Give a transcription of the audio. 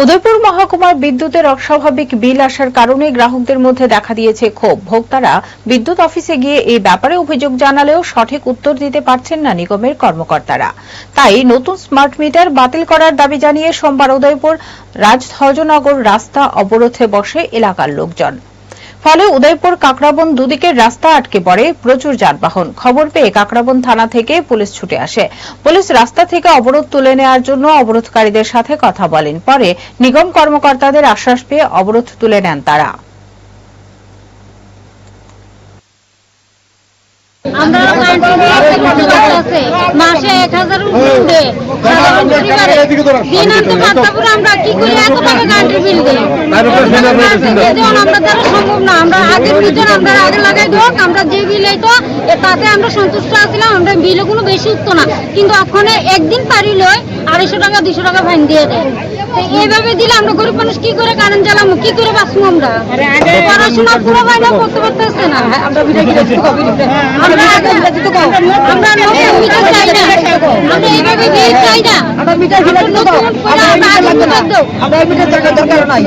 উদয়পুর মহকুমার বিদ্যুতের অস্বাভাবিক বিল আসার কারণে গ্রাহকদের মধ্যে দেখা দিয়েছে ক্ষোভ। ভোক্তারা বিদ্যুৎ অফিসে গিয়ে এই ব্যাপারে অভিযোগ জানালেও সঠিক উত্তর দিতে পারছেন না নিগমের কর্মকর্তারা। তাই নতুন স্মার্ট মিটার বাতিল করার দাবি জানিয়ে সোমবার উদয়পুর রাজধ্বজনগর রাস্তা অবরোধে বসে এলাকার লোকজন। ফলে উদয়পুর কাকরাবন দুদিকের রাস্তা আটকে পড়ে প্রচুর যানবাহন। খবর পেয়ে কাকরাবন থানা থেকে পুলিশ ছুটে আসে। পুলিশ রাস্তা থেকে অবরোধ তুলে নেওয়ার জন্য অবরোধকারীদের সাথে কথা বলেন। পরে নিগম কর্মকর্তাদের আশ্বাস পেয়ে অবরোধ তুলে নেন তারা। আমরা মাসে হাজার বিল সাধারণ পরিবারে দিন আনতে পারতাম আমরা কি করে? এত টাকা কারেন্টের বিল দেয় আমরা দ্বারা সম্ভব না আমরা আগের বিজন আমরা আগে লাগাই দেব আমরা যে বিল হইতো তাতে আমরা সন্তুষ্ট আছিলাম আমরা বিলে কোনো বেশি উঠতো না। কিন্তু ওখানে একদিন পারিল আড়াইশো টাকা দুশো টাকা ফাইন দিয়ে দেয়। এইভাবে দিলে আমরা গরিব মানুষ কি করে কারেন্ট জ্বালাবো কি করে বাঁচবো আমরা? পড়াশোনা পুরো বাইনা করতে পারতেছে না। আমরা আমরা আমরা নতুন মিটার চাই না আমরা এইভাবে বিল চাই না। আমরা নতুন করে আমরা মিটার দরকার নাই।